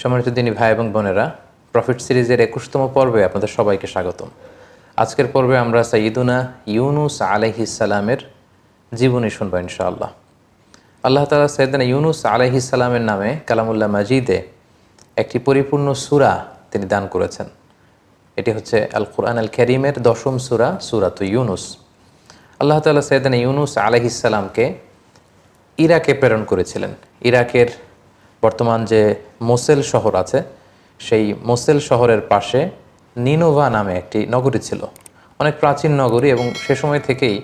সম্মানিত দিনী ভাই এবং বোনেরা প্রফিট সিরিজের একুশতম পর্বে আপনাদের সবাইকে স্বাগতম। আজকের পর্বে আমরা সাইয়িদুনা ইউনুস আলাইহিসালামের জীবনী শুনব ইনশাআল্লাহ। আল্লাহ তালা সৈয়দানা ইউনুস আলাইহিসালামের নামে কালামুল্লাহ মাজিদে একটি পরিপূর্ণ সুরা তিনি দান করেছেন। এটি হচ্ছে আল কোরআন আল করিমের দশম সুরা, সুরাত ইউনুস। আল্লাহ তালা সৈয়দানা ইউনুস আলাইহিসালামকে ইরাকে প্রেরণ করেছিলেন। ইরাকের বর্তমান যে মোসেল শহর আছে, সেই মোসেল শহরের পাশে নিনোভা নামে একটি নগরী ছিল। অনেক প্রাচীন নগরী এবং সে সময় থেকেই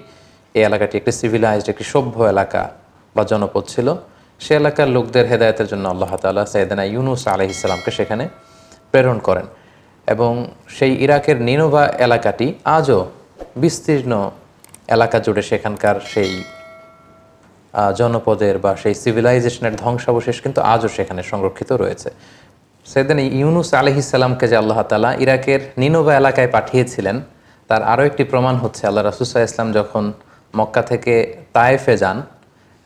এই এলাকাটি একটি সিভিলাইজড একটি সভ্য এলাকা বা জনপদ ছিল। সে এলাকার লোকদের হেদায়তের জন্য আল্লাহ তালা সৈয়দানা ইউনুস আলহ ইসলামকে সেখানে প্রেরণ করেন এবং সেই ইরাকের নিনোভা এলাকাটি আজও বিস্তীর্ণ এলাকা জুড়ে সেখানকার সেই জনপদের বা সেই সিভিলাইজেশনের ধ্বংসাবশেষ কিন্তু আজও সেখানে সংরক্ষিত রয়েছে। সেদিন ইউনুস আলহিসাল্লামকে যে আল্লাহ তালা ইরাকের নিনোবা এলাকায় পাঠিয়েছিলেন, তার আরও একটি প্রমাণ হচ্ছে, আল্লাহ রাসুসাহ ইসলাম যখন মক্কা থেকে তায়েফে যান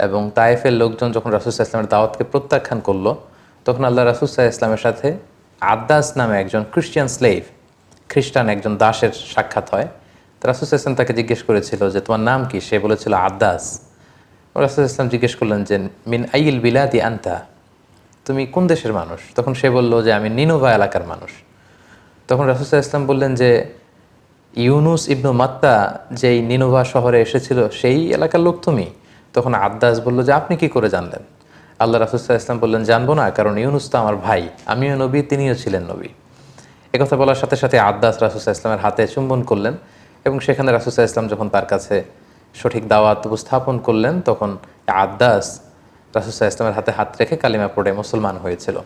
এবং তায়েফের লোকজন যখন রাসুসাহ ইসলামের দাওয়াতকে প্রত্যাখ্যান করল, তখন আল্লাহ রাসুসাহ ইসলামের সাথে আদ্দাস নামে একজন খ্রিস্টিয়ান স্লেভ খ্রিস্টান একজন দাসের সাক্ষাৎ হয়। তো রাসুসাহ ইসলাম তাকে জিজ্ঞেস করেছিল যে, তোমার নাম কি? সে বলেছিল, আদ্দাস। রাসুল ইসলাম জিজ্ঞেস করলেন যে, মিন আইল বিলাদি আন্তা? তুমি কোন দেশের মানুষ? তখন সে বলল যে, আমি নিনোভা এলাকার মানুষ। তখন রাসুল ইসলাম বললেন যে, ইউনুস ইবনু মাত্তা যেই নিনোভা শহরে এসেছিল, সেই এলাকার লোক তুমি? তখন আদ্দাস বলল যে, আপনি কি করে জানলেন? আল্লাহ রাসুসাহ ইসলাম বললেন, জানব না, কারণ ইউনুস তো আমার ভাই, আমিও নবী, তিনিও ছিলেন নবী। একথা বলার সাথে সাথে আদ্দাস রাসুসাহ ইসলামের হাতে চুম্বন করলেন এবং সেখানে রাসুসাহ ইসলাম যখন তার কাছে সঠিক দাওয়াত উপস্থাপন করলেন, তখন আদ্দাস রাসুসাহ ইসলামের হাতে হাত রেখে কালিমা পড়ে মুসলমান হয়েছিল।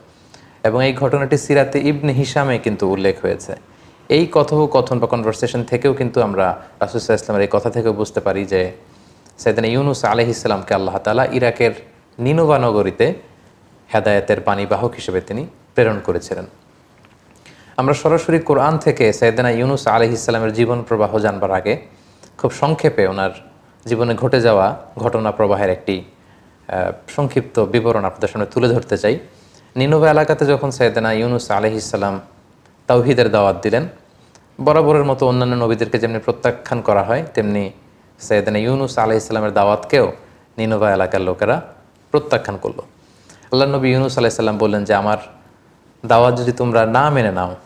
এবং এই ঘটনাটি সিরাতে ইবনে হিসামে কিন্তু উল্লেখ হয়েছে। এই কথোপকথন বা কনভারসেশন থেকেও কিন্তু আমরা রাসুসাহ ইসলামের এই কথা থেকেও বুঝতে পারি যে সেদিন ইউনুস আলহিসামকে আল্লাহ তালা ইরাকের নিনোভা নগরীতে হেদায়তের বাণীবাহক হিসেবে তিনি প্রেরণ করেছিলেন। আমরা সরাসরি কোরআন থেকে সৈয়দানা ইউনুস আলহি ইসলামের জীবন প্রবাহ জানবার আগে খুব সংক্ষেপে ওনার জীবনে ঘটে যাওয়া ঘটনা প্রবাহের একটি সংক্ষিপ্ত বিবরণ আপনাদের সামনে তুলে ধরতে চাই। নিনোভা এলাকাতে যখন সৈয়দানা ইউনুস আলহি ইসলাম তাওহিদের দাওয়াত দিলেন, বরাবরের মতো অন্যান্য নবীদেরকে যেমনি প্রত্যাখ্যান করা হয়, তেমনি সৈয়দানা ইউনুস আলহি ইসলামের দাওয়াতকেও নিনোভা এলাকার লোকেরা প্রত্যাখ্যান করল। আল্লাহ নবী ইউনুস আলাইসাল্লাম বললেন যে, আমার দাওয়াত যদি তোমরা না মেনে নাও,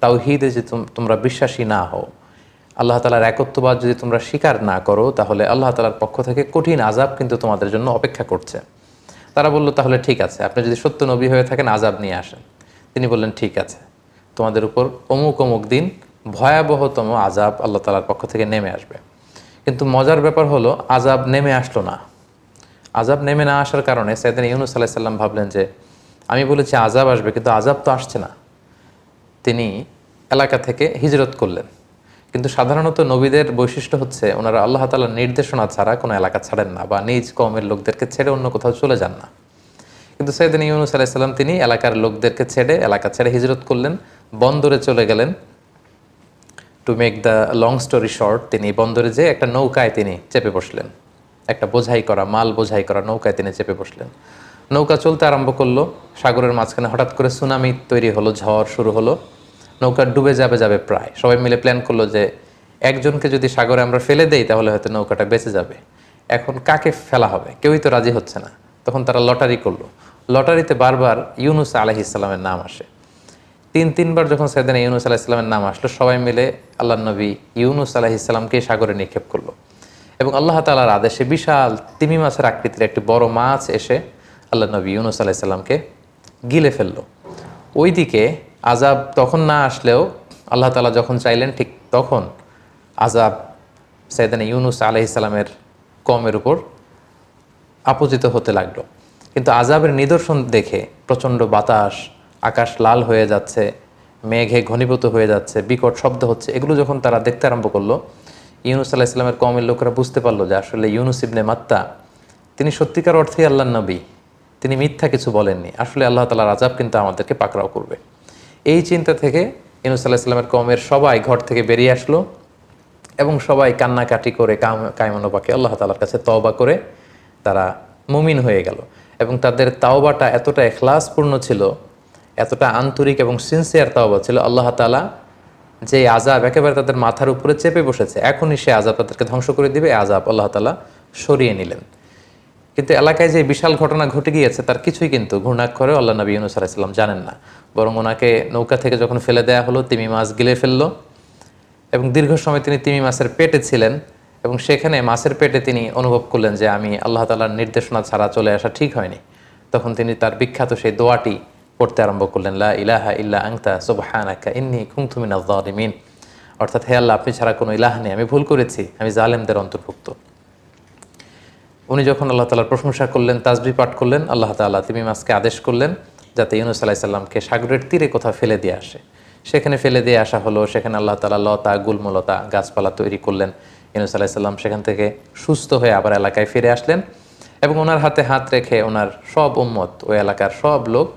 তাওহিদে যদি তোম- তোমরা বিশ্বাসী না হও আল্লাহ তালার একত্ববাদ যদি তোমরা স্বীকার না করো, তাহলে আল্লাহ তালার পক্ষ থেকে কঠিন আজাব কিন্তু তোমাদের জন্য অপেক্ষা করছে। তারা বলল, তাহলে ঠিক আছে, আপনি যদি সত্য নবী হয়ে থাকেন আজাব নিয়ে আসেন। তিনি বললেন, ঠিক আছে। তোমাদের উপর অমুক অমুক দিন ভয়াবহতম আজাব আল্লাহ তালার পক্ষ থেকে নেমে আসবে। কিন্তু মজার ব্যাপার হলো আজাব নেমে আসলো না। আজাব নেমে না আসার কারণে সাইদিন ইউনুস আলাহ সাল্লাম ভাবলেন যে, আমি বলেছি আজাব আসবে, কিন্তু আজাব তো আসছে না। তিনি এলাকা থেকে হিজরত করলেন। কিন্তু সাধারণত নবীদের বৈশিষ্ট্য হচ্ছে ওনারা আল্লাহ তালার নির্দেশনা ছাড়া কোনো এলাকা ছাড়েন না বা নিজ কমের লোকদেরকে ছেড়ে অন্য কোথাও চলে যান না। কিন্তু সৈয়দিন ইউনুস আলাইসাল্লাম তিনি এলাকার লোকদেরকে ছেড়ে এলাকা ছেড়ে হিজরত করলেন, বন্দরে চলে গেলেন। To make the long story short তিনি বন্দরে যেয়ে একটা নৌকায় তিনি চেপে বসলেন। একটা বোঝাই করা, মাল বোঝাই করা নৌকায় তিনি চেপে বসলেন। নৌকা চলতে আরম্ভ করল, সাগরের মাঝখানে হঠাৎ করে সুনামি তৈরি হলো, ঝড় শুরু হলো। নৌকা ডুবে যাবে যাবে প্রায়। সবাই মিলে প্ল্যান করল যে একজনকে যদি সাগরে আমরা ফেলে দেই, তাহলে হয়তো নৌকাটা বেঁচে যাবে। এখন কাকে ফেলা হবে? কেউই তো রাজি হচ্ছে না। তখন তারা লটারি করল। লটারিতে বারবার ইউনুস আলাহি ইসলামের নাম আসে। তিন, তিনবার যখন সেদিন ইউনুস আলাহ ইসলামের নাম আসলো, সবাই মিলে আল্লাহ নবী ইউনুস আলাহ ইসলামকে সাগরে নিক্ষেপ করল। এবং আল্লাহ তালার আদেশে বিশাল তিমি মাছের আকৃতির একটি বড় মাছ এসে আল্লাহ নবী ইউনুস আলাহ ইসলামকে গিলে ফেলল। ওইদিকে আজাব তখন না আসলেও আল্লাহ তালা যখন চাইলেন ঠিক তখন আজাব সৈয়দান ইউনুস আলাহ ইসলামের কমের উপর আপজিত হতে লাগল। কিন্তু আজাবের নিদর্শন দেখে প্রচণ্ড বাতাস, আকাশ লাল হয়ে যাচ্ছে, মেঘে ঘনীভূত হয়ে যাচ্ছে, বিকট শব্দ হচ্ছে, এগুলো যখন তারা দেখতে আরম্ভ করল, ইউনুস আলাহ ইসলামের কমের লোকেরা বুঝতে পারল যে আসলে ইউনুস ইবনে মাত্তা, তিনি সত্যিকার অর্থেই আল্লাহ নবী, তিনি মিথ্যা কিছু বলেননি। আসলে আল্লাহ তালার আজাব কিন্তু আমাদেরকে পাকড়াও করবে। এই চিন্তা থেকে ইউনুস আলাহ ইসলামের কমের সবাই ঘর থেকে বেরিয়ে আসলো এবং সবাই কান্নাকাটি করে কায়মনোবাকে আল্লাহ তালার কাছে তওবা করে তারা মুমিন হয়ে গেল। এবং তাদের তাওবাটা এতটা এখলাসপূর্ণ ছিল, এতটা আন্তরিক এবং সিনসিয়ার তাওবা ছিল, আল্লাহ তালা যে আজাব একেবারে তাদের মাথার উপরে চেপে বসেছে, এখনই সে আজাব তাদেরকে ধ্বংস করে দিবে আজাব আল্লাহ তালা সরিয়ে নিলেন। কিন্তু এলাকায় যে বিশাল ঘটনা ঘটে গিয়েছে, তার কিছুই কিন্তু ঘূর্ণাক্ষরে আল্লাহ নবী ইউনুস আলাইসাল্লাম জানেন না। বরং ওনাকে নৌকা থেকে যখন ফেলে দেওয়া হলো, তিমি মাছ গিলে ফেলল। এবং দীর্ঘ সময় তিনি তিমি মাছের পেটে ছিলেন এবং সেখানে মাছের পেটে তিনি অনুভব করলেন যে, আমি আল্লাহ তালার নির্দেশনা ছাড়া চলে আসা ঠিক হয়নি। তখন তিনি তার বিখ্যাত সেই দোয়াটি পড়তে আরম্ভ করলেন, লা ইলাহা ইল্লা আংতা সুবহানাকা ইন্নি কুনতুমিনা যালিমিন অর্থাৎ, হে আল্লাহ, আপনি ছাড়া কোনো ইলাহ নেই, আমি ভুল করেছি, আমি জালেমদের অন্তর্ভুক্ত। উনি যখন আল্লাহ তালার প্রশংসা করলেন তাজবি পাঠ করলেন, আল্লাহ তাআলা তিমি মাসকে আদেশ করলেন যাতে ইউনুস আলাহি সাল্লামকে সাগরের তীরে কোথাও ফেলে দিয়ে আসে। সেখানে ফেলে দিয়ে আসা হলো, সেখানে আল্লাহ তালা লতা, গুলমলতা গাছপালা তৈরি করলেন। ইউনুস আলাহি সাল্লাম সেখান থেকে সুস্থ হয়ে আবার এলাকায় ফিরে আসলেন এবং ওনার হাতে হাত রেখে ওনার সব উম্মত ওই এলাকার সব লোক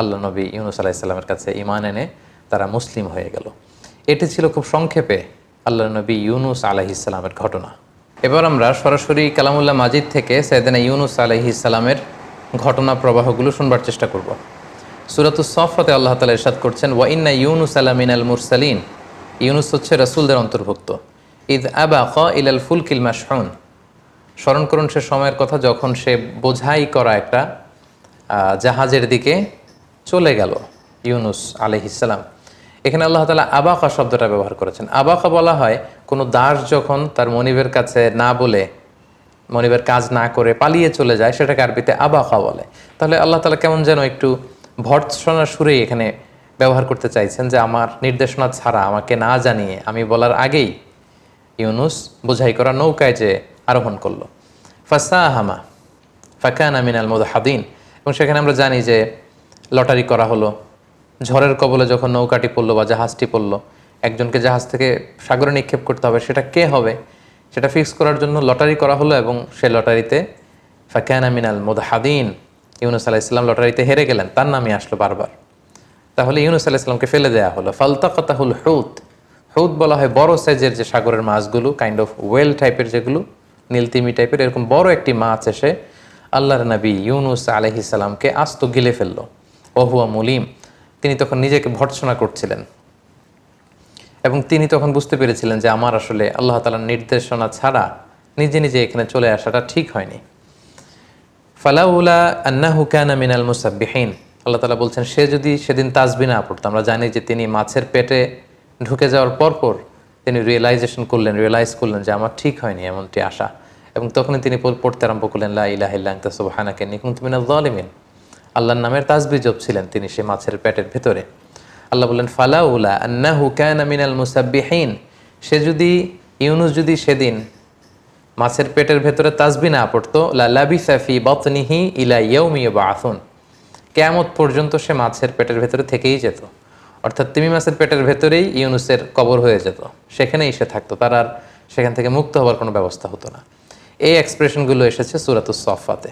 আল্লাহ নবী ইউনুস আলাহি সাল্লামের কাছে ইমান এনে তারা মুসলিম হয়ে গেল। এটি ছিল খুব সংক্ষেপে আল্লাহ নবী ইউনুস আলাহিসাল্লামের ঘটনা। এবার আমরা সরাসরি কালামুল্লাহ মাজিদ থেকে সৈয়দানা ইউনুস আলাইহিসাল্লামের ঘটনা প্রবাহগুলো শুনবার চেষ্টা করব। সুরাতুস সফাতে আল্লাহ তালা ইরশাদ করছেন ওয়াইন্না ইউনুস আলামিন আল মুরসালিন। ইউনুস হচ্ছে রাসুলদের অন্তর্ভুক্ত। ইদ আবা ক ইলাল ফুলকিল মাসহুন স্মরণ করুন সে সময়ের কথা যখন সে বোঝাই করা একটা জাহাজের দিকে চলে গেল ইউনুস আলহিসাল্লাম এখানে আল্লাহ তালা আবাকা শব্দটা ব্যবহার করেছেন। আবাকা বলা হয় কোনো দাস যখন তার মনিবের কাছে না বলে, মনিবের কাজ না করে পালিয়ে চলে যায়, সেটাকে আরবিতে আবাকা বলে। তাহলে আল্লাহ তালা কেমন যেন একটু ভর্ৎসনা সুরেই এখানে ব্যবহার করতে চাইছেন যে, আমার নির্দেশনা ছাড়া, আমাকে না জানিয়ে আমি বলার আগেই ইউনুস বোঝাই করা নৌকায় যে আরোহণ করল। ফাসা হামা ফাকান আমিনাল হাদিন এবং সেখানে আমরা জানি যে, লটারি করা হলো। ঝড়ের কবলে যখন নৌকাটি পড়ল বা জাহাজটি পড়ল, একজনকে জাহাজ থেকে সাগরে নিক্ষেপ করতে হবে, সেটা কে হবে? সেটা ফিক্স করার জন্য লটারি করা হলো এবং সে লটারিতে ফাকান আমিনাল হাদিন ইউনুস আলাহ ইসলাম লটারিতে হেরে গেলেন, তার নামে আসলো বারবার। তাহলে ইউনুস আলাহ ইসলামকে ফেলে দেওয়া হলো। ফালতাকাতাহুল হুত হুত বলা হয় বড় সাইজের যে সাগরের মাছগুলো কাইন্ড অফ ওয়েল টাইপের যেগুলো নীলতিমি টাইপের এরকম বড় একটি মাছ এসে আল্লাহর নবী ইউনুস আলহিসাল্লামকে আস্ত গিলে ফেলল। ওহুয়া মুলিম তিনি তখন নিজেকে ভর্ৎসনা করছিলেন। এবং তিনি তখন বুঝতে পেরেছিলেন যে আমার আসলে আল্লাহ তালার নির্দেশনা ছাড়া নিজে নিজে এখানে চলে আসাটা ঠিক হয়নি। ফালাউলা আন্নাহু কানা মিনাল মুসাব্বিহিন। আল্লাহ তালা বলছেন, সে যদি সেদিন তাজবি না পড়তো, আমরা জানি যে তিনি মাছের পেটে ঢুকে যাওয়ার পরপর তিনি রিয়েলাইজেশন করলেন রিয়েলাইজ করলেন যে আমার ঠিক হয়নি এমনটি আশা। এবং তখনই তিনি পড়তে আরম্ভ করলেন, লা ইলাহা ইল্লা আনতা সুবহানাকা কুনতু মিনাজ জালিমিন আল্লাহর নামের তাজবি জপছিলেন তিনি সে মাছের পেটের ভেতরে। আল্লাহ বললেন, ফালাউলা আন্নাহু কানা মিনাল মুসাব্বিহিন। সে যদি, ইউনুস যদি সেদিন মাছের পেটের ভেতরে তাজবি না পড়তো লালাবি সাফি বতনিহি ইলা ইয়ৌমি বাথুন কেয়ামত পর্যন্ত সে মাছের পেটের ভেতরে থেকেই যেত। অর্থাৎ তিমি মাছের পেটের ভেতরেই ইউনুসের কবর হয়ে যেত। সেখানেই সে থাকতো। তার আর সেখান থেকে মুক্ত হওয়ার কোনো ব্যবস্থা হতো না। এই এক্সপ্রেশনগুলো এসেছে সুরাতুল সফাতে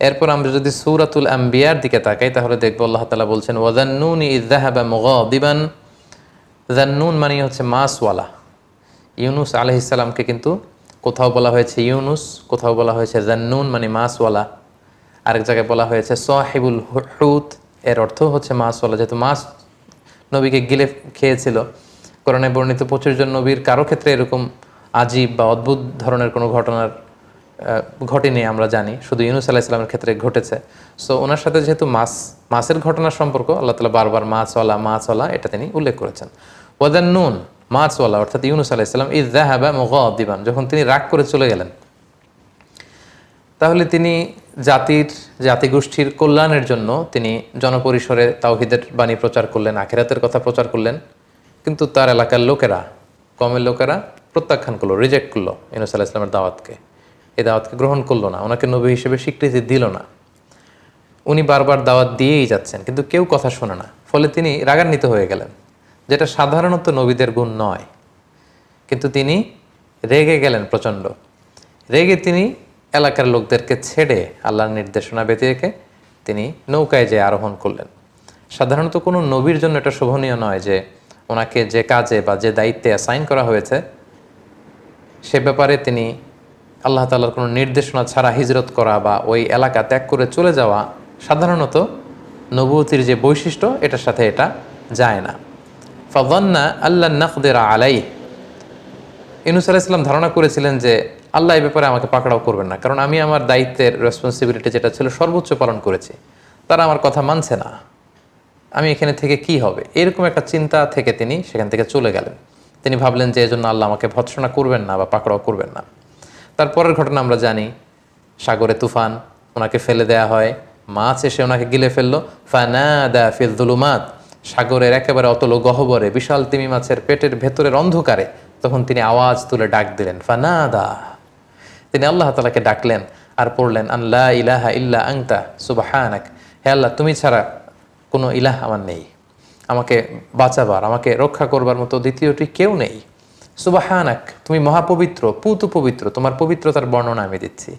এরপর আমরা যদি সুরাতুল আম্বিয়ার দিকে তাকাই, তাহলে দেখব আল্লাহ তালা বলছেন ওয়াজান্নুন ইজাহাবা মুগাদিবান। জান্নুন মানে হচ্ছে মাসওয়ালা ইউনুস আলহিসাল্লামকে কিন্তু কোথাও বলা হয়েছে ইউনুস, কোথাও বলা হয়েছে জান্নুন মানে মাসওয়ালা আরেক জায়গায় বলা হয়েছে সাহেবুল হুত এর অর্থ হচ্ছে মাসওয়ালা যেহেতু মাছ নবীকে গিলে খেয়েছিল, কোরআনে বর্ণিত পঁচিশ জন নবীর কারও ক্ষেত্রে এরকম আজীব বা অদ্ভুত ধরনের কোনো ঘটনার ঘটেনি, আমরা জানি। শুধু ইউনুস আলাহ ইসলামের ক্ষেত্রে ঘটেছে। সো ওনার সাথে যেহেতু মাছ মাছের ঘটনার সম্পর্ক, আল্লাহ তালা বারবার মাছওয়ালা মাছওয়ালা এটা তিনি উল্লেখ করেছেন। ওয়াদান নুন মাছওয়ালা অর্থাৎ ইউনুস আলাহ ইসলাম ইদ দাহাবা দিবান যখন তিনি রাগ করে চলে গেলেন। তাহলে তিনি জাতির, জাতিগোষ্ঠীর কল্যাণের জন্য তিনি জনপরিসরে তাওহিদের বাণী প্রচার করলেন, আখেরাতের কথা প্রচার করলেন। কিন্তু তার এলাকার লোকেরা, কমের লোকেরা প্রত্যাখ্যান করল রিজেক্ট করল ইউনুস আলাহ ইসলামের দাওয়াতকে। এই দাওয়াতকে গ্রহণ করল না, ওনাকে নবী হিসেবে স্বীকৃতি দিল না। উনি বারবার দাওয়াত দিয়েই যাচ্ছেন, কিন্তু কেউ কথা শোনে না। ফলে তিনি রাগান্বিত হয়ে গেলেন, যেটা সাধারণত নবীদের গুণ নয়। কিন্তু তিনি রেগে গেলেন প্রচণ্ড। রেগে তিনি এলাকার লোকদেরকে ছেড়ে আল্লাহর নির্দেশনা ব্যতি রেখে তিনি নৌকায় যে আরোহণ করলেন। সাধারণত কোনো নবীর জন্য এটা শোভনীয় নয় যে ওনাকে যে কাজে বা যে দায়িত্বে অ্যাসাইন করা হয়েছে, সে ব্যাপারে তিনি আল্লাহ তাআলার কোনো নির্দেশনা ছাড়া হিজরত করা বা ওই এলাকা ত্যাগ করে চলে যাওয়া সাধারণত নবুতির যে বৈশিষ্ট্য, এটার সাথে এটা যায় না। ফাদন্না আল্লাহ নাকদের আলাই ইনুস ধারণা করেছিলেন যে আল্লাহ এই ব্যাপারে আমাকে পাকড়াও করবেন না, কারণ আমি আমার দায়িত্বের রেসপন্সিবিলিটি যেটা ছিল সর্বোচ্চ পালন করেছি। তারা আমার কথা মানছে না। আমি এখানে থেকে কি হবে? এরকম একটা চিন্তা থেকে তিনি সেখান থেকে চলে গেলেন। তিনি ভাবলেন যে এজন্য আল্লাহ আমাকে ভৎসনা করবেন না বা পাকড়াও করবেন না। তারপরের ঘটনা আমরা জানি। সাগরে তুফান, ওনাকে ফেলে দেয়া হয়। মাছ এসে ওনাকে গিলে ফেলল। ফানাদা ফিল দুলুমাত। সাগরের একেবারে অতল গহবরে, বিশাল তিমি মাছের পেটের ভেতরের অন্ধকারে তখন তিনি আওয়াজ তুলে ডাক দিলেন, ফানাদা। তিনি আল্লাহ তালাকে ডাকলেন আর পড়লেন আল্লাহ ইলাহা ইল্লা আংতা সুবাহানাক। হে আল্লাহ, তুমি ছাড়া কোনো ইলাহ আমার নেই। আমাকে বাঁচাবার, আমাকে রক্ষা করবার মতো দ্বিতীয়টি কেউ নেই। সুবাহানাক, তুমি মহাপবিত্র পুত পবিত্র তোমার পবিত্রতার বর্ণনা আমি দিচ্ছি।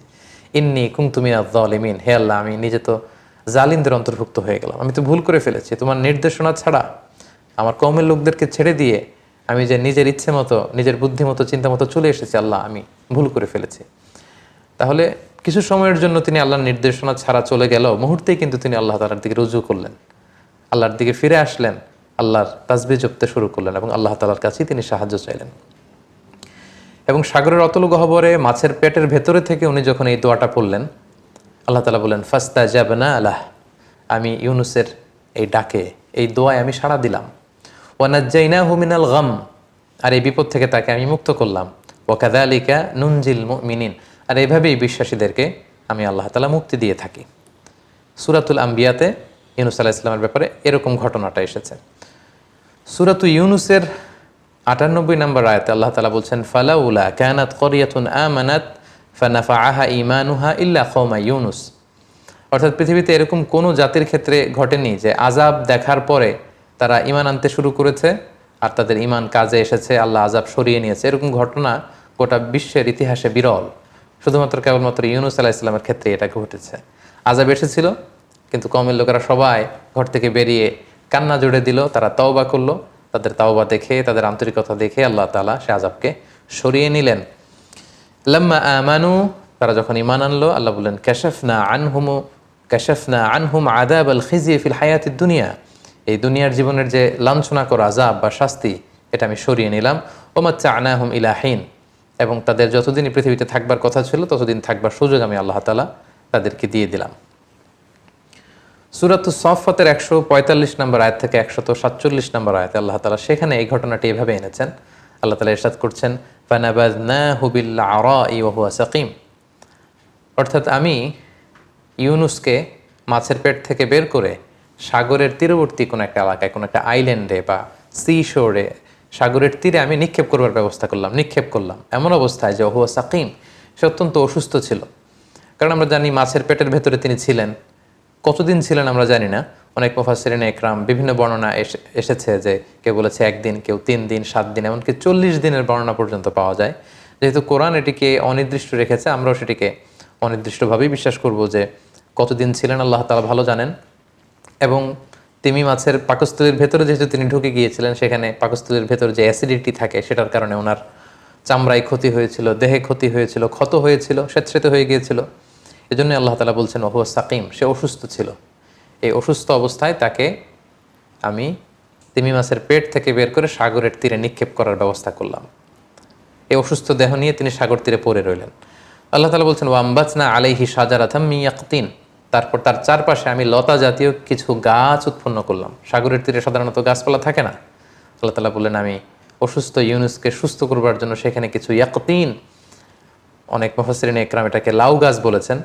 ইন্নি কুং তুমি আলিমিন হে আল্লাহ, আমি নিজে তো জালিমদের অন্তর্ভুক্ত হয়ে গেলাম। আমি তো ভুল করে ফেলেছি। তোমার নির্দেশনা ছাড়া আমার কমের লোকদেরকে ছেড়ে দিয়ে আমি যে নিজের ইচ্ছে মতো, নিজের বুদ্ধি মতো, চিন্তা মতো চলে এসেছি, আল্লাহ, আমি ভুল করে ফেলেছি। তাহলে কিছু সময়ের জন্য তিনি আল্লাহর নির্দেশনা ছাড়া চলে গেল। মুহূর্তেই কিন্তু তিনি আল্লাহ তালার দিকে রুজু করলেন। আল্লাহর দিকে ফিরে আসলেন। আল্লাহর তাজবি জপতে শুরু করলেন এবং আল্লাহ তালার কাছেই তিনি সাহায্য চাইলেন। এবং সাগরের অতল গহবরে মাছের পেটের ভেতরে থেকে উনি যখন এই দোয়াটা পড়লেন, আল্লাহ তালা বললেন ফাস্তা যাবনা আলাহ। আমি ইউনুসের এই ডাকে, এই দোয়ায় আমি সাড়া দিলাম। ওয়ানাজ্জাইনা হুমিনাল গম। আর এই বিপদ থেকে তাকে আমি মুক্ত করলাম। ওকাদা আলিকা নুনজিল মিনিন আর এইভাবেই বিশ্বাসীদেরকে আমি আল্লাহ তালা মুক্তি দিয়ে থাকি। সুরাতুল আম্বিয়াতে ইউনুস আলাহ ইসলামের ব্যাপারে এরকম ঘটনাটা এসেছে। সুরাতু ইউনুসের আটানব্বই নম্বর আয়াতে আল্লাহ তালা বলছেন, ফালাউলা ক্যানাত করিয়াতুন আমানাত ফানাফা আহা ইমানুহা ইল্লা খৌমা ইউনুস। অর্থাৎ পৃথিবীতে এরকম কোনো জাতির ক্ষেত্রে ঘটেনি যে আজাব দেখার পরে তারা ইমান আনতে শুরু করেছে আর তাদের ইমান কাজে এসেছে, আল্লাহ আজাব সরিয়ে নিয়েছে। এরকম ঘটনা গোটা বিশ্বের ইতিহাসে বিরল। শুধুমাত্র কেবলমাত্র ইউনুস আলাহ ইসলামের ক্ষেত্রে এটা ঘটেছে। আজাব এসেছিল, কিন্তু কমের লোকেরা সবাই ঘর থেকে বেরিয়ে কান্না জুড়ে দিল, তারা তওবা করল। তাদের তাওবা দেখে, তাদের আন্তরিকতা দেখে আল্লাহ তালা সে আজাবকে সরিয়ে নিলেন। লাম্মা আমানু, তারা যখন ইমান আনলো, আল্লাহ বললেন ক্যাশফনা আনহুমু ক্যাশফনা আনহুম আদাব আল খিজিয়ে ফিল হায়াতির দুনিয়া। এই দুনিয়ার জীবনের যে লাঞ্ছনা করা আজাব বা শাস্তি, এটা আমি সরিয়ে নিলাম। ওমাচ্চা আনাহুম ইলাহিন এবং তাদের যতদিনই পৃথিবীতে থাকবার কথা ছিল, ততদিন থাকবার সুযোগ আমি আল্লাহ তালা তাদেরকে দিয়ে দিলাম। সুরাত সফতের একশো পঁয়তাল্লিশ নম্বর আয়াত থেকে একশত সাতচল্লিশ নম্বর আয়াতে আল্লাহ তালা সেখানে এই ঘটনাটি এভাবে এনেছেন। আল্লাহ তালা এরশাদ করছেন ফানাবাজ না হুবিল্লা আরা ইহুয়া সাকিম। অর্থাৎ আমি ইউনুসকে মাছের পেট থেকে বের করে সাগরের তীরবর্তী কোনো একটা এলাকায়, কোনো একটা আইল্যান্ডে বা সি শোরে সাগরের তীরে আমি নিক্ষেপ করবার ব্যবস্থা করলাম, নিক্ষেপ করলাম। এমন অবস্থায় যে ওহুয়া সাকিম, সে অত্যন্ত অসুস্থ ছিল। কারণ আমরা জানি মাছের পেটের ভেতরে তিনি ছিলেন। কতদিন ছিলেন আমরা জানি না। অনেক মুফাসরিন একরাম, বিভিন্ন বর্ণনা এসে- এসেছে যে কেউ বলেছে একদিন, কেউ তিন দিন, সাত দিন, এমনকি চল্লিশ দিনের বর্ণনা পর্যন্ত পাওয়া যায়। যেহেতু কোরআন এটিকে অনির্দিষ্ট রেখেছে, আমরাও সেটিকে অনির্দিষ্টভাবেই বিশ্বাস করব যে কতদিন ছিলেন আল্লাহ তালা ভালো জানেন। এবং তিমি মাছের পাকস্থলীর ভেতরে যেহেতু তিনি ঢুকে গিয়েছিলেন, সেখানে পাকস্থলীর ভেতরে যে অ্যাসিডিটি থাকে, সেটার কারণে ওনার চামড়ায় ক্ষতি হয়েছিল, দেহে ক্ষতি হয়েছিল, ক্ষত হয়েছিল, স্বেচ্ছেতে হয়ে গিয়েছিল। এজন্য আল্লাহ তালা বলছেন ওহু সাকিম সে অসুস্থ ছিল। এই অসুস্থ অবস্থায় তাকে আমি তিমি মাছের পেট থেকে বের করে সাগরের তীরে নিক্ষেপ করার ব্যবস্থা করলাম। এই অসুস্থ দেহ নিয়ে তিনি সাগর তীরে পড়ে রইলেন। আল্লাহ তালা বলছেন ওয়াম্বাচনা আলাইহি সাজারাথাম মিয়াকতিন তারপর তার চারপাশে আমি লতা জাতীয় কিছু গাছ উৎপন্ন করলাম। সাগরের তীরে সাধারণত গাছপালা থাকে না? আল্লাহ তালা বললেন, আমি অসুস্থ ইউনুসকে সুস্থ করবার জন্য সেখানে কিছু ইয়াকতিন অনেক মফসরিন একরাম এটাকে লাউ গাছ বলেছেন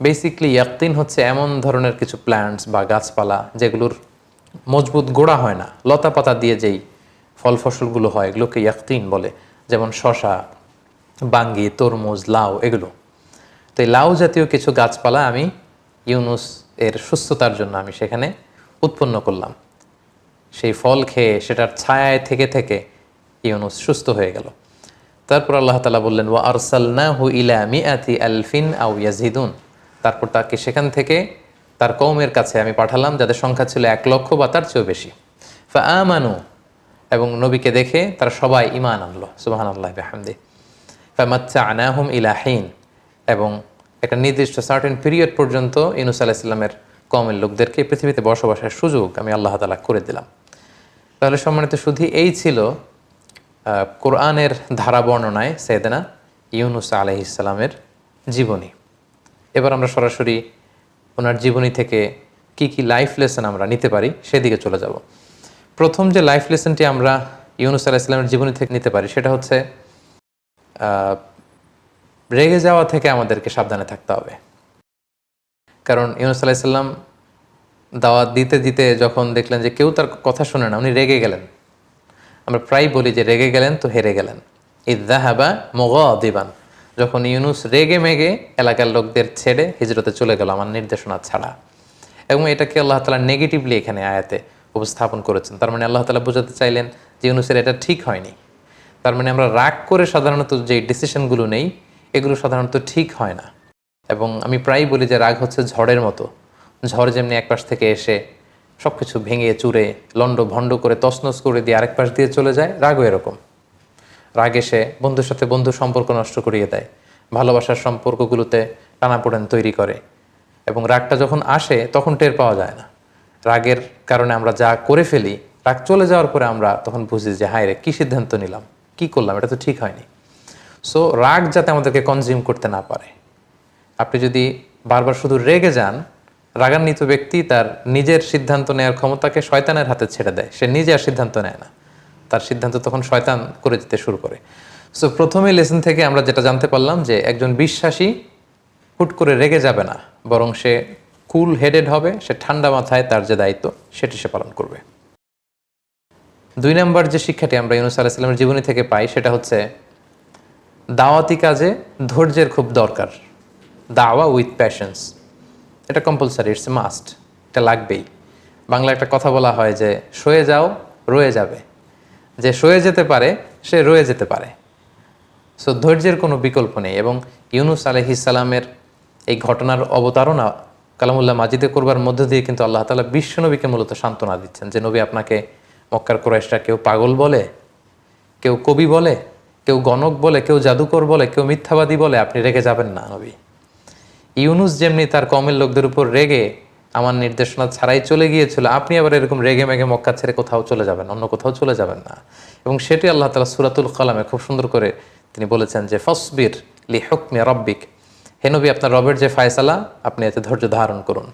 বেসিকলি ইয়াকতিন হচ্ছে এমন ধরনের কিছু প্ল্যান্টস বা গাছপালা যেগুলোর মজবুত গোড়া হয় না, লতা পাতা দিয়ে যেই ফল ফসলগুলো হয়, এগুলোকে ইয়াকতিন বলে। যেমন শশা, বাঙ্গি, তরমুজ, লাউ, এগুলো। তো এই লাউ জাতীয় কিছু গাছপালা আমি ইউনুস এর সুস্থতার জন্য আমি সেখানে উৎপন্ন করলাম। সেই ফল খেয়ে সেটার ছায়ায় থেকে থেকে ইউনুস সুস্থ হয়ে গেল। তারপর আল্লাহ তালা বললেন, ওয়া আরসালনাহু ইলা মিআতি আলফিন আউ ইয়াজিদুন। তারপর তাকে সেখান থেকে তার কৌমের কাছে আমি পাঠালাম, যাদের সংখ্যা ছিল এক লক্ষ বা তার চেয়েও বেশি। ফা আমানু এবং নবীকে দেখে তারা সবাই ইমান আনলো। সুবাহান আল্লাহ হামদি ফামাচ্চা আনাহুম ইলাহিন এবং একটা নির্দিষ্ট সার্টেন পিরিয়ড পর্যন্ত ইনুস আলাহ ইসলামের কমের লোকদেরকে পৃথিবীতে বসবাসের সুযোগ আমি আল্লাহ তালা করে দিলাম। তাহলে সম্মানিত শুধু এই ছিল কোরআনের ধারা বর্ণনায় সৈয়দনা ইউনুস আলহ ইসলামের জীবনী। এবার আমরা সরাসরি ওনার জীবনী থেকে কি কি লাইফ লেসন আমরা নিতে পারি সেদিকে চলে যাব। প্রথম যে লাইফ লেসনটি আমরা ইউনুস আলাহ ইসলামের জীবনী থেকে নিতে পারি সেটা হচ্ছে রেগে যাওয়া থেকে আমাদেরকে সাবধানে থাকতে হবে। কারণ ইউনুস আলাহ ইসলাম দাওয়াত দিতে দিতে যখন দেখলেন যে কেউ তার কথা শুনে না, উনি রেগে গেলেন। আমরা প্রায় বলি যে রেগে গেলেন তো হেরে গেলেন। ইদাহাবা মগ দিবান যখন ইউনুস রেগে মেগে এলাকার লোকদের ছেড়ে হিজরতে চলে গেল আমার নির্দেশনা ছাড়া। এবং এটাকে আল্লাহ তালা নেগেটিভলি এখানে আয়াতে উপস্থাপন করেছেন। তার মানে আল্লাহ তালা বোঝাতে চাইলেন যে ইউনুসের এটা ঠিক হয়নি। তার মানে আমরা রাগ করে সাধারণত যে ডিসিশনগুলো নেই, এগুলো সাধারণত ঠিক হয় না। এবং আমি প্রায় বলি যে রাগ হচ্ছে ঝড়ের মতো। ঝড় যেমনি এক পাশ থেকে এসে সব কিছু ভেঙে চুরে, লন্ড ভণ্ড করে, তছনছ করে দিয়ে আরেক পাশ দিয়ে চলে যায়, রাগও এরকম। রাগ সে বন্ধুর সাথে বন্ধু সম্পর্ক নষ্ট করিয়ে দেয়। ভালোবাসার সম্পর্কগুলোতে টানাপোড়েন তৈরি করে এবং রাগটা যখন আসে, তখন টের পাওয়া যায় না। রাগের কারণে আমরা যা করে ফেলি, রাগ চলে যাওয়ার পরে আমরা তখন বুঝি যে, হায় রে, কী সিদ্ধান্ত নিলাম? কি করলাম? এটা তো ঠিক হয়নি। সো রাগ যাতে আমাদেরকে কনজিউম করতে না পারে। আপনি যদি বারবার শুধু রেগে যান, রাগান্বিত ব্যক্তি তার নিজের সিদ্ধান্ত নেওয়ার ক্ষমতাকে শয়তানের হাতে ছেড়ে দেয়। সে নিজে আর সিদ্ধান্ত নেয় না। তার সিদ্ধান্ত তখন শয়তান করে দিতে শুরু করে। সো প্রথমে লেসন থেকে আমরা যেটা জানতে পারলাম যে একজন বিশ্বাসী হুট করে রেগে যাবে না, বরং সে কুল হেডেড হবে, সে ঠান্ডা মাথায় তার যে দায়িত্ব, সেটি সে পালন করবে। দুই নম্বর যে শিক্ষাটি আমরা ইউনুস আলাহিসাল্লামের জীবনী থেকে পাই, সেটা হচ্ছে দাওয়াতি কাজে ধৈর্যের খুব দরকার। দাওয়া উইথ প্যাশনস এটা কম্পালসারি ইটস মাস্ট এটা লাগবেই। বাংলা একটা কথা বলা হয় যে সয়ে যাও, রয়ে যাবে। যে সয়ে যেতে পারে, সে রয়ে যেতে পারে। সো ধৈর্যের কোনো বিকল্প নেই এবং ইউনুস আলহিসাল্লামের এই ঘটনার অবতারণা কালামুল্লাহ মাজিদে করবার মধ্য দিয়ে কিন্তু আল্লাহ তালা বিশ্বনবীকে মূলত সান্ত্বনা দিচ্ছেন যে, নবী আপনাকে মক্কার কোরাইশরা কেউ পাগল বলে, কেউ কবি বলে, কেউ গণক বলে, কেউ জাদুকর বলে, কেউ মিথ্যাবাদী বলে আপনি রেগে যাবেন না নবী। ইউনুস যেমনি তার কমের লোকদের উপর রেগে আমার নির্দেশনা ছাড়াই চলে গিয়েছিল, আপনি আবার এরকম রেগে মেগে মক্কা ছেড়ে কোথাও চলে যাবেন, অন্য কোথাও চলে যাবেন না। এবং সেটি আল্লাহ তালা সুরাতুল কালামে খুব সুন্দর করে তিনি বলেছেন যে, ফসবির লি হুকমে রব্বিক। হে নবী, আপনার রবের যে ফায়সালা, আপনি এতে ধৈর্য ধারণ করুন।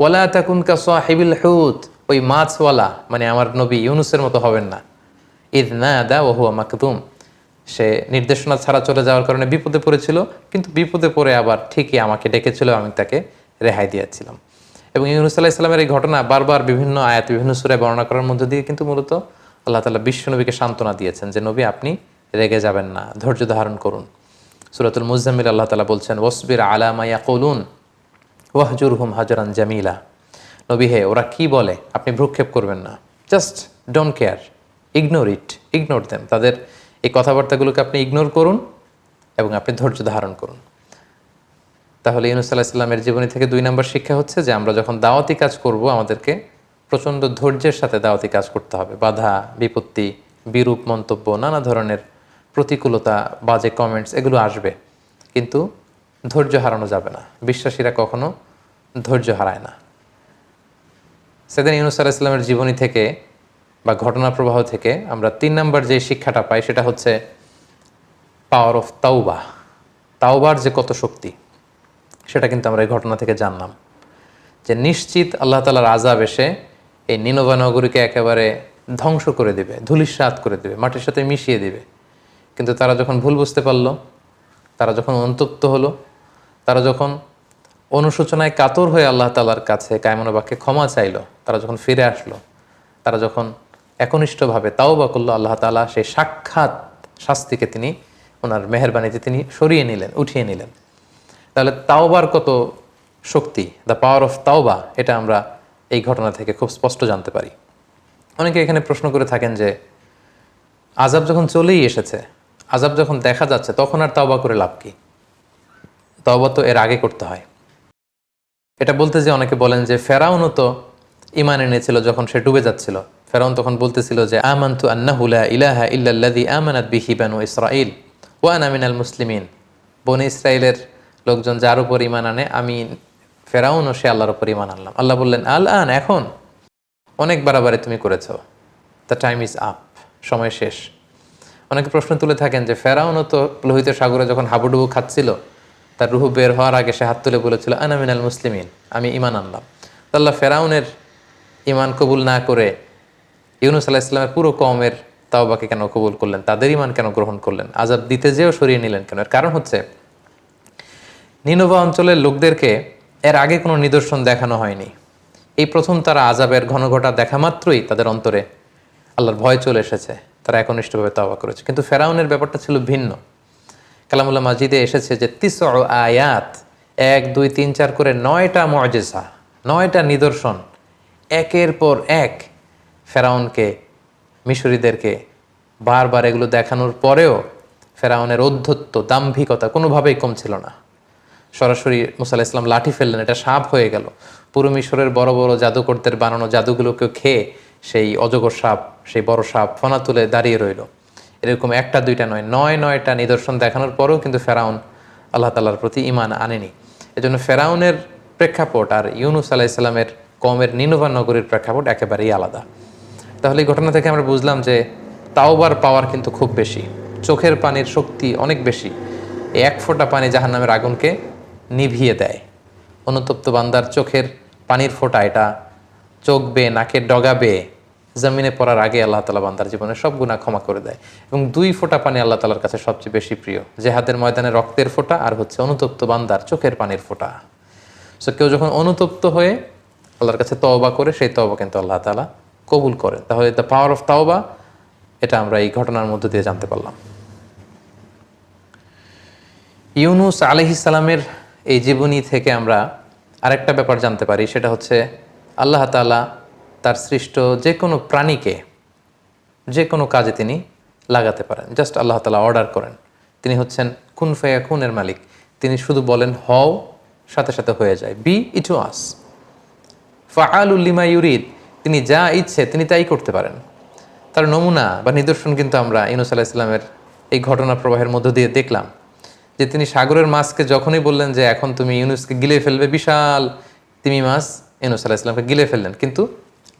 ওয়ালা তাকুন কা সাহিবিল হুত। ওই মাছওয়ালা মানে আমার নবী ইউনুসের মতো হবেন না। ইদ না দা ওহুয়া মাকদুম। সে নির্দেশনা ছাড়া চলে যাওয়ার কারণে বিপদে পড়েছিল, কিন্তু বিপদে পড়ে আবার ঠিকই আমাকে ডেকেছিল, আমি তাকে রেহাই দিয়েছিলাম। এবং ইউনুস আল্লাহ ইসলামের এই ঘটনা বারবার বিভিন্ন আয়াত, বিভিন্ন সুরে বর্ণনা করার মধ্য দিয়ে কিন্তু মূলত আল্লাহ তালা বিশ্বনবীকে সান্ত্বনা দিয়েছেন যে, নবী, আপনি রেগে যাবেন না, ধৈর্য ধারণ করুন। সুরাতুল মুজাম্মিল আল্লাহ তালা বলছেন ওসবির আলামাইয়া কলুন ওয়াহজুর হুম হাজরান জামিলা। নবী হে, ওরা কি বলে? আপনি ভ্রুক্ষেপ করবেন না। Just don't care, ignore it, ignore them. তাদের এই কথাবার্তাগুলোকে আপনি ইগনোর করুন এবং আপনি ধৈর্য ধারণ করুন। তাহলে ইউনুস আল্লাহ ইসলামের জীবনী থেকে দুই নম্বর শিক্ষা হচ্ছে যে আমরা যখন দাওয়াতি কাজ করব, আমাদেরকে প্রচণ্ড ধৈর্যের সাথে দাওয়াতি কাজ করতে হবে। বাধা, বিপত্তি, বিরূপ মন্তব্য, নানা ধরনের প্রতিকূলতা, বাজে কমেন্টস এগুলো আসবে। কিন্তু ধৈর্য হারানো যাবে না। বিশ্বাসীরা কখনো ধৈর্য হারায় না। সেদিন ইউনুস আলাহ ইসলামের জীবনী থেকে বা ঘটনা প্রবাহ থেকে আমরা তিন নম্বর যে শিক্ষাটা পাই, সেটা হচ্ছে পাওয়ার অফ তাওবা তাওবার যে কত শক্তি। সেটা কিন্তু আমরা এই ঘটনা থেকে জানলাম। যে নিশ্চিত আল্লাহ তালার আজাব এসে এই নিনোবা নগরীকে একেবারে ধ্বংস করে দেবে ধুলিস্বাত করে দেবে, মাটির সাথে মিশিয়ে দেবে। কিন্তু তারা যখন ভুল বুঝতে পারল, তারা যখন অন্তপ্ত হলো, তারা যখন অনুশোচনায় কাতর হয়ে আল্লাহ তালার কাছে কায়মনোবাক্যে ক্ষমা চাইলো, তারা যখন ফিরে আসলো, তারা যখন একনিষ্ঠভাবে তাও বা করল, আল্লাহ তালা সেই সাক্ষাৎ শাস্তিকে তিনি, ওনার মেহরবানিতে তিনি সরিয়ে নিলেন, উঠিয়ে নিলেন। তাহলে তাওবার কত শক্তি? দ্য পাওয়ার অফ তাওবা, এটা আমরা এই ঘটনা থেকে খুব স্পষ্ট জানতে পারি। অনেকে এখানে প্রশ্ন করে থাকেন যে আজাব যখন চলেই এসেছে আজাব যখন দেখা যাচ্ছে, তখন আর তাওবা করে লাভ কি? তাওবা তো এর আগে করতে হয়। এটা বলতে যে অনেকে বলেন যে, ফেরাউনও তো ইমান এনেছিল যখন সে ডুবে যাচ্ছিল। ফেরাউন তখন বলতেছিল যে, আমান্তু আন্নাহুলা ইলাহা ইল্লাল্লাযী আমানাত বিহি বানু ইসরাঈল ওয়া আনা মিনাল মুসলিমিন। বনে ইসরাইলের লোকজন যার উপর ইমান আনে, আমি ফেরাউন ও সে আল্লাহর উপর ইমান আনলাম। আল্লাহ বললেন, আল আন, এখন। অনেক বাড়াবাড়ি তুমি করেছ। দ্য টাইম ইজ আপ সময় শেষ। অনেকে প্রশ্ন তুলে থাকেন যে ফেরাউনও তো লোহিত সাগরে যখন হাবুডুবু খাচ্ছিল, তার রুহু বের হওয়ার আগে সে হাত তুলে বলেছিল আনামিনাল মুসলিমিন, আমি ইমান আনলাম। তো আল্লাহ ফেরাউনের ইমান কবুল না করে ইউনুস আল্লাহ ইসলামের পুরো কমের তাওবাকে কেন কবুল করলেন? তাদের ইমান কেন গ্রহণ করলেন? আজাব দিতে যেও সরিয়ে নিলেন কেন? এর কারণ হচ্ছে নিনোভা অঞ্চলের লোকদেরকে এর আগে কোনো নিদর্শন দেখানো হয়নি। এই প্রথম তারা আজাবের ঘনঘটা দেখা মাত্রই তাদের অন্তরে আল্লাহর ভয় চলে এসেছে। তারা একনিষ্ঠভাবে তাওবা করেছে। কিন্তু ফেরাউনের ব্যাপারটা ছিল ভিন্ন। কালামুল্লাহ মাজিদে এসেছে যে তিস আয়াত, এক, দুই, তিন, চার করে নয়টা মজেসা নয়টা নিদর্শন, একের পর এক ফেরাউনকে, মিশরীদেরকে বারবার এগুলো দেখানোর পরেও ফেরাউনের অধ্যত্ব দাম্ভিকতা কোনোভাবেই কম ছিল না। সরাসরি মুসা ইসলাম লাঠি ফেললেন, এটা সাপ হয়ে গেল। পুরো মিশরের বড় বড় জাদুকরদের বানানো জাদুগুলোকে খেয়ে সেই অজগর সাপ, সেই বড় সাপ ফনা তুলে দাঁড়িয়ে রইল। এরকম একটা, দুইটা নয় নয় নয়টা নিদর্শন দেখানোর পরেও কিন্তু ফেরাউন আল্লাহ তালার প্রতি ইমান আনেনি। এজন্য ফেরাউনের প্রেক্ষাপট আর ইউনুস আলাহ ইসলামের কমের নিনোভা নগরীর প্রেক্ষাপট একেবারেই আলাদা। তাহলে এই ঘটনা থেকে আমরা বুঝলাম যে তাওবার পাওয়ার কিন্তু খুব বেশি। চোখের পানির শক্তি অনেক বেশি। এক ফোঁটা পানি জাহান্নামের আগুনকে নিভিয়ে দেয়। অনুতপ্ত বান্দার চোখের পানির ফোঁটা এটা। চোখ বেয়ে, নাকের ডগা বেয়ে জমিনে পড়ার আগে আল্লাহ তালা বান্দার জীবনে সব গুণা ক্ষমা করে দেয় এবং দুই ফোঁটা পানি আল্লাহ তালার কাছে সবচেয়ে বেশি প্রিয়। জেহাদের ময়দানে রক্তের ফোঁটা আর হচ্ছে অনুতপ্ত বান্দার চোখের পানির ফোঁটা। সো কেউ যখন অনুতপ্ত হয়ে আল্লাহর কাছে তওবা করে, সেই তওবা কিন্তু আল্লাহ তালা কবুল করেন। তাহলে দ্য পাওয়ার অফ তাওবা এটা আমরা এই ঘটনার মধ্য দিয়ে জানতে পারলাম। ইউনুস আলহিসাল্লামের এই জীবনী থেকে আমরা আরেকটা ব্যাপার জানতে পারি, সেটা হচ্ছে আল্লাহ তালা তার সৃষ্ট যে কোনো প্রাণীকে যে কোনো কাজে তিনি লাগাতে পারেন। জাস্ট আল্লাহ তালা অর্ডার করেন। তিনি হচ্ছেন খুন ফেয়া খুনের মালিক। তিনি শুধু বলেন, হও, সাথে সাথে হয়ে যায়। বি ইটু আস ফাআলুল্লিমা ইউরিদ। তিনি যা ইচ্ছে, তিনি তাই করতে পারেন। তার নমুনা বা নিদর্শন কিন্তু আমরা ইউনুস আলাহ ইসলামের এই ঘটনা প্রবাহের মধ্য দিয়ে দেখলাম। যে তিনি সাগরের মাছকে যখনই বললেন যে এখন তুমি ইউনুসকে গিলে ফেলবে, বিশাল তিমি মাছ, ইউনুস আলাহ ইসলামকে গিলে ফেললেন। কিন্তু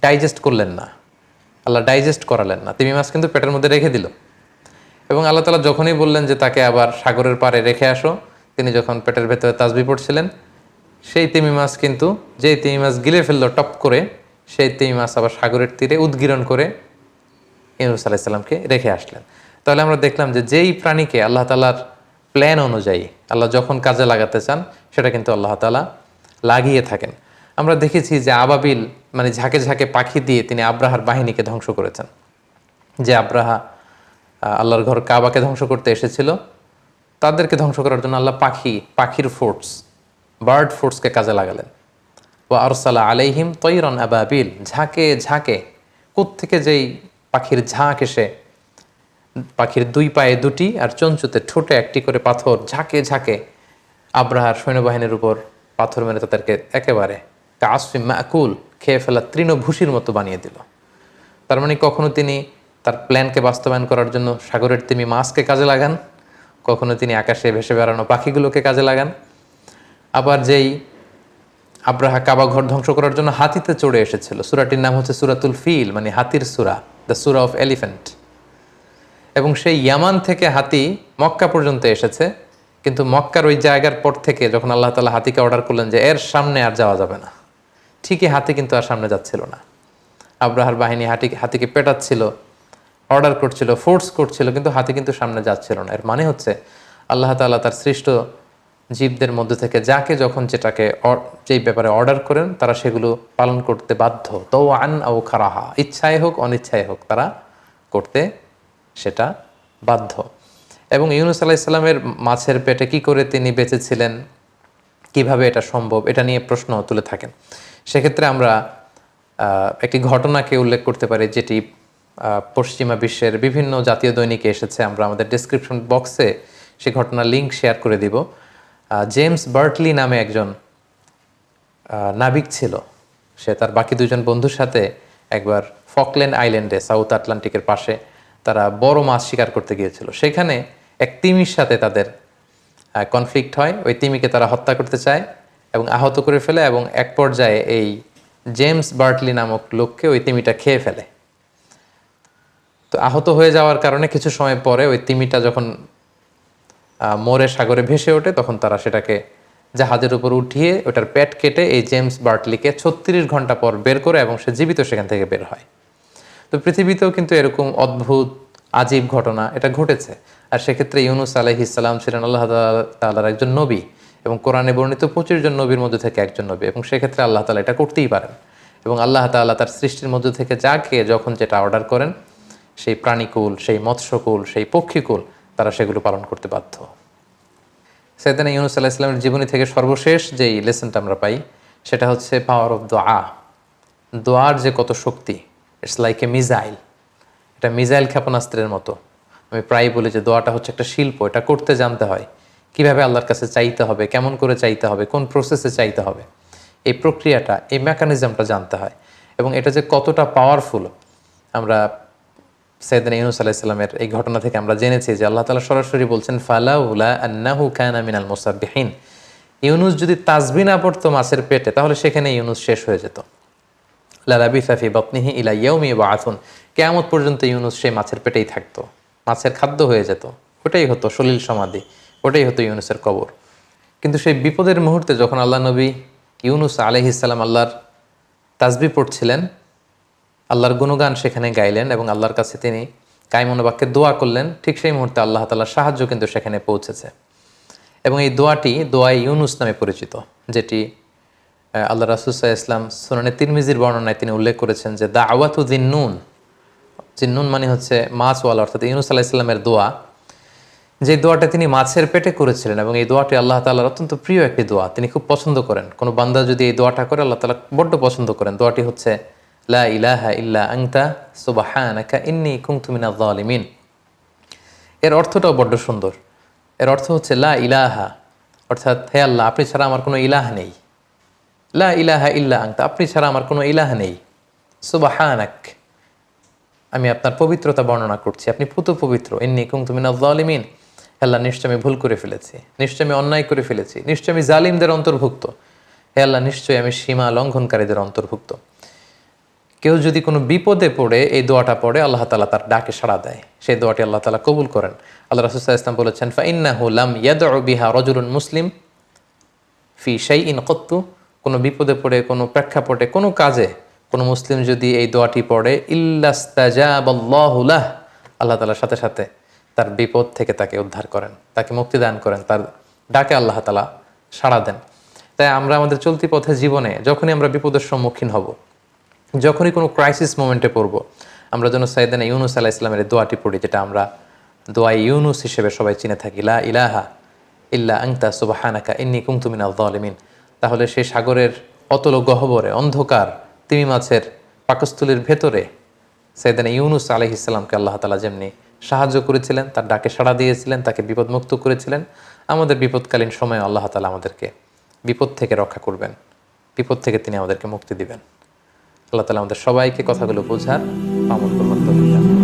ডাইজেস্ট করলেন না। আল্লাহ ডাইজেস্ট করালেন না। তিমি মাছ কিন্তু পেটের মধ্যে রেখে দিল। এবং আল্লাহ তালা যখনই বললেন যে তাকে আবার সাগরের পাড়ে রেখে আসো, তিনি যখন পেটের ভেতরে তাজবি পড়ছিলেন, সেই তিমি মাছ কিন্তু, যেই তিমি মাছ গিলে ফেলল টপ করে, সেই তিমি মাছ আবার সাগরের তীরে উদ্গীরণ করে ইউনুস আলাইসাল্লামকে রেখে আসলেন। তাহলে আমরা দেখলাম যে যেই প্রাণীকে আল্লাহ তালার প্ল্যান অনুযায়ী আল্লাহ যখন কাজে লাগাতে চান, সেটা কিন্তু আল্লাহ তালা লাগিয়ে থাকেন। আমরা দেখেছি যে আবাবিল মানে ঝাঁকে ঝাঁকে পাখি দিয়ে তিনি আব্রাহার বাহিনীকে ধ্বংস করেছেন। যে আব্রাহা আল্লাহর ঘর কাবাকে ধ্বংস করতে এসেছিল, তাদেরকে ধ্বংস করার জন্য আল্লাহ পাখি, পাখির ফোর্স বার্ড ফোর্সকে কাজে লাগালেন। ও আরসালা আলাইহিম তৈরন আবাবিল, ঝাঁকে ঝাঁকে, কোত্থেকে যেই পাখির ঝাঁক এসে পাখির দুই পায়ে দুটি আর চঞ্চুতে ঠোঁটে একটি করে পাথর ঝাঁকে ঝাঁকে আব্রাহার সৈন্যবাহিনীর উপর পাথর মেরে তাদেরকে একেবারে কাসফি মাকুল খেয়ে ফেলা তৃণভূষির মতো বানিয়ে দিল। তার মানে কখনো তিনি তার প্ল্যানকে বাস্তবায়ন করার জন্য সাগরের তিমি মাছকে কাজে লাগান, কখনো তিনি আকাশে ভেসে বেড়ানো পাখিগুলোকে কাজে লাগান। আবার যেই আব্রাহা কাবা ঘর ধ্বংস করার জন্য হাতিতে চড়ে এসেছিল। সুরাটির নাম হচ্ছে সুরাতুল ফিল মানে হাতির সুরা দ্য সুরা অফ এলিফ্যান্ট এবং সেই ইয়ামান থেকে হাতি মক্কা পর্যন্ত এসেছে। কিন্তু মক্কার ওই জায়গার পর থেকে যখন আল্লাহ তালা হাতিকে অর্ডার করলেন যে এর সামনে আর যাওয়া যাবে না, ঠিকই হাতি কিন্তু আর সামনে যাচ্ছিল না। আব্রাহার বাহিনী হাতি, হাতিকে পেটাচ্ছিল অর্ডার করছিল ফোর্স করছিল, কিন্তু হাতি কিন্তু সামনে যাচ্ছিল না। এর মানে হচ্ছে আল্লাহ তাআলা তার সৃষ্ট জীবদের মধ্যে থেকে যাকে যখন যেটাকে যেই ব্যাপারে অর্ডার করেন, তারা সেগুলো পালন করতে বাধ্য। তো আন ও খারাহা, ইচ্ছায় হোক, অনিচ্ছায় হোক তারা করতে সেটা বাধ্য। এবং ইউনুস আলাহ ইসলামের মাছের পেটে কি করে তিনি বেঁচেছিলেন? কীভাবে এটা সম্ভব? এটা নিয়ে প্রশ্ন তুলে থাকেন। সেক্ষেত্রে আমরা একটি ঘটনাকে উল্লেখ করতে পারি, যেটি পশ্চিমা বিশ্বের বিভিন্ন জাতীয় দৈনিকে এসেছে। আমরা আমাদের ডিসক্রিপশন বক্সে সে ঘটনার লিঙ্ক শেয়ার করে দিব। জেমস বার্টলি নামে একজন নাবিক ছিল। সে তার বাকি দুজন বন্ধুর সাথে একবার ফকল্যান্ড আইল্যান্ডে সাউথ আটলান্টিকের পাশে তারা বড় মাছ শিকার করতে গিয়েছিল। সেখানে এক তিমির সাথে তাদের কনফ্লিক্ট হয়। ওই তিমিকে তারা হত্যা করতে চায় এবং আহত করে ফেলে এবং এক পর্যায়ে এই জেমস বার্টলি নামক লোককে ওই তিমিটা খেয়ে ফেলে। তো আহত হয়ে যাওয়ার কারণে কিছু সময় পরে ওই তিমিটা যখন মোরে সাগরে ভেসে ওঠে, তখন তারা সেটাকে জাহাজের উপর উঠিয়ে ওটার পেট কেটে এই জেমস বার্টলিকে ছত্রিশ ঘণ্টা পর বের করে এবং সে জীবিত সেখান থেকে বের হয়। তো পৃথিবীতেও কিন্তু এরকম অদ্ভুত, আজীব ঘটনা এটা ঘটেছে। আর সেক্ষেত্রে ইউনুস আলাইহ ইসলাম ছিলেন আল্লাহ তাল্লাহর একজন নবী এবং কোরআনে বর্ণিত পঁচিশ জন নবীর মধ্যে থেকে একজন নবী এবং সেক্ষেত্রে আল্লাহ তালা এটা করতেই পারেন। এবং আল্লাহ তাআলা তার সৃষ্টির মধ্যে থেকে যাকে যখন যেটা অর্ডার করেন, সেই প্রাণীকুল, সেই মৎস্যকুল, সেই পক্ষীকুল, তারা সেগুলো পালন করতে বাধ্য। সৈদানা ইউনুস আল্লাহ ইসলামের জীবনী থেকে সর্বশেষ যেই লেসনটা আমরা পাই, সেটা হচ্ছে পাওয়ার অফ দোয়া দোয়ার যে কত শক্তি ইটস লাইক এ মিজাইল এটা মিজাইল ক্ষেপণাস্ত্রের মতো। আমি প্রায় বলি যে দোয়াটা হচ্ছে একটা শিল্প, এটা করতে জানতে হয়। কীভাবে আল্লাহর কাছে চাইতে হবে, কেমন করে চাইতে হবে, কোন প্রসেসে চাইতে হবে। এই প্রক্রিয়াটা, এই মেকানিজমটা জানতে হয়। এবং এটা যে কতটা পাওয়ারফুল আমরা সৈয়দিন ইউনুস আলাইসাল্লামের এই ঘটনা থেকে আমরা জেনেছি যে আল্লাহ তালা সরাসরি বলছেন, ফালাউলা আন্নাহু কানা মিনাল মুসাব্বিহিন। ইউনুস যদি তাজবি না পড়তো মাছের পেটে, তাহলে সেখানে ইউনুস শেষ হয়ে যেত। লালাবি বপনিহি ইলা ইয়ৌমি বা আথুন কেয়ামত পর্যন্ত ইউনুস সেই মাছের পেটেই থাকতো। মাছের খাদ্য হয়ে যেত। ওটাই হতো সলিল সমাধি। ওটাই হতো ইউনুসের কবর। কিন্তু সেই বিপদের মুহূর্তে যখন আল্লাহ নবী ইউনুস আলহিসাল্লাম আল্লাহর তাজবি পড়ছিলেন, আল্লাহর গুণগান সেখানে গাইলেন এবং আল্লাহর কাছে তিনি কায়মন বাক্যে দোয়া করলেন, ঠিক সেই মুহূর্তে আল্লাহ তাল্লাহ সাহায্য কিন্তু সেখানে পৌঁছেছে। এবং এই দোয়াটি দোয়াই ইউনুস নামে পরিচিত, যেটি আল্লাহ রাসুসাহ ইসলাম সুনানে তিরমিজির বর্ণনায় তিনি উল্লেখ করেছেন যে দা আওয়াতু জিন্নুন। জিন্নুন মানে হচ্ছে মাছওয়ালা, অর্থাৎ ইউনুস আলাহ ইসলামের দোয়া। যে দোয়াটা তিনি মাছের পেটে করেছিলেন এবং এই দোয়াটি আল্লাহ তাআলার অত্যন্ত প্রিয় একটি দোয়া। তিনি খুব পছন্দ করেন। কোনো বান্দা যদি এই দোয়াটা করে, আল্লাহ তালা বড্ড পছন্দ করেন। দোয়াটি হচ্ছে, লা ইলাহা ইল্লা আংতা সুবাহানাকা ইন্নি কুনতু মিনাজ জালিমিন এর অর্থটাও বড্ড সুন্দর। এর অর্থ হচ্ছে, লা ইলাহা। অর্থাৎ, হে আল্লাহ, আপনি ছাড়া আমার কোনো ইলাহ নেই। লা ইলাহা ইল্লা আংতা আপনি ছাড়া আমার কোনো ইলাহ নেই। সুবাহানাক। আমি আপনার পবিত্রতা বর্ণনা করছি, আপনি পুত পবিত্র। এমনি কুম তুমি নাজলিমিন আল্লাহ, নিশ্চয় আমি ভুল করে ফেলেছি, নিশ্চয় আমি অন্যায় করে ফেলেছি, নিশ্চয় আমি জালিমদের অন্তর্ভুক্ত। হে আল্লাহ, নিশ্চয়ই আমি সীমা লঙ্ঘনকারীদের অন্তর্ভুক্ত। কেউ যদি কোনো বিপদে পড়ে, এই দোয়াটা পড়ে, আল্লাহ তালা তার ডাকে সাড়া দেয়। সেই দোয়াটি আল্লাহ তালা কবুল করেন। আল্লাহ রাসুসাহ ইসলাম বলেছেন ফাইন্নাহু লাম ইয়াদ বিহা রজুলুন মুসলিম ফি শাই ইন কত্তু কোনো বিপদে পড়ে, কোনো প্রেক্ষাপটে, কোনো কাজে কোনো মুসলিম যদি এই দোয়াটি পড়ে ইল্লাস্তাজাবাল্লাহুলাহ আল্লাহ তালার সাথে সাথে তার বিপদ থেকে তাকে উদ্ধার করেন, তাকে মুক্তি দান করেন, তার ডাকে আল্লাহ তালা সাড়া দেন। তাই আমরা আমাদের চলতি পথে জীবনে যখনই আমরা বিপদের সম্মুখীন হব, যখনই কোনো ক্রাইসিস মোমেন্টে পড়ব, আমরা যেন সাইদানা ইউনুস আলাহ ইসলামের দোয়াটি পড়ি, যেটা আমরা দোয়া ইউনুস হিসেবে সবাই চিনে থাকি, লা ইলাহা ইল্লা আংতা সুবাহানাকা ইন্নি কুমতুমিন আলিমিন তাহলে সেই সাগরের অতল গহ্বরে, অন্ধকার তিমি মাছের পাকস্থলীর ভেতরে সাইদানা ইউনুস আলহ ইসলামকে আল্লাহ তালা যেমনি সাহায্য করেছিলেন, তার ডাকে সাড়া দিয়েছিলেন, তাকে বিপদমুক্ত করেছিলেন, আমাদের বিপদকালীন সময়ে আল্লাহ তালা আমাদেরকে বিপদ থেকে রক্ষা করবেন, বিপদ থেকে তিনি আমাদেরকে মুক্তি দিবেন আল্লাহ তালা আমাদের সবাইকে কথাগুলো বোঝার আমল করুন।